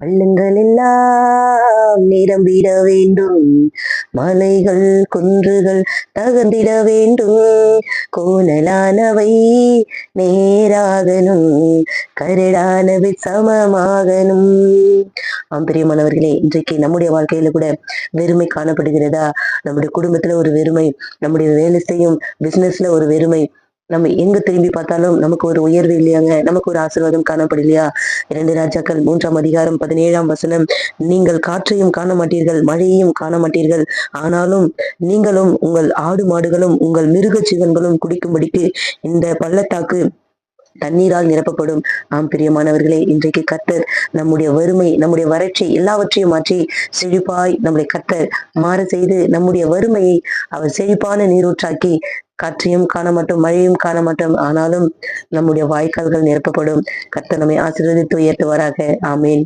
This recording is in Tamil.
பள்ளங்கள் எல்லாம் நிரம்பிட வேண்டும். மலைகள் குன்றுகள் தகர்ந்திட வேண்டும். கோணலானவை நேராகணும். கரடானவை சமமாகணும். ஆம் பிரியமானவர்களே இன்றைக்கு நம்முடைய வாழ்க்கையில கூட வெறுமை காணப்படுகிறதா? நம்முடைய குடும்பத்துல ஒரு வெறுமை நம்முடைய வேலை செய்யும் பிசினஸ்ல ஒரு வெறுமை நம்ம எங்க திரும்பி பார்த்தாலும் நமக்கு ஒரு உயர்வு இல்லையாங்க? நமக்கு ஒரு ஆசீர்வாதம் காணப்படலையா? இரண்டு ராஜாக்கள் மூன்றாம் அதிகாரம் பதினேழாம் வசனம் நீங்கள் காற்றையும் காண மாட்டீர்கள் மழையையும் காண மாட்டீர்கள். ஆனாலும் நீங்களும் உங்கள் ஆடு மாடுகளும் உங்கள் மிருக ஜீவன்களும் குடிக்கும்படிக்கு இந்த பள்ளத்தாக்கு தண்ணீரால் நிரப்பப்படும். ஆம் பிரியமானவர்களே இன்றைக்கு கத்தர் நம்முடைய வறுமை நம்முடைய வறட்சி எல்லாவற்றையும் மாற்றி செழிப்பாய் நம்முடைய கத்தர் மாற செய்து நம்முடைய வறுமையை அவர் செழிப்பான நீரூற்றாக்கி காற்றையும் காண மாட்டோம் மழையும் காண மாட்டோம். ஆனாலும் நம்முடைய வாய்க்கால்கள் நிரப்பப்படும். கர்த்தர் நம்மை ஆசீர்வதித்து உயர்த்துவாராக. ஆமேன்.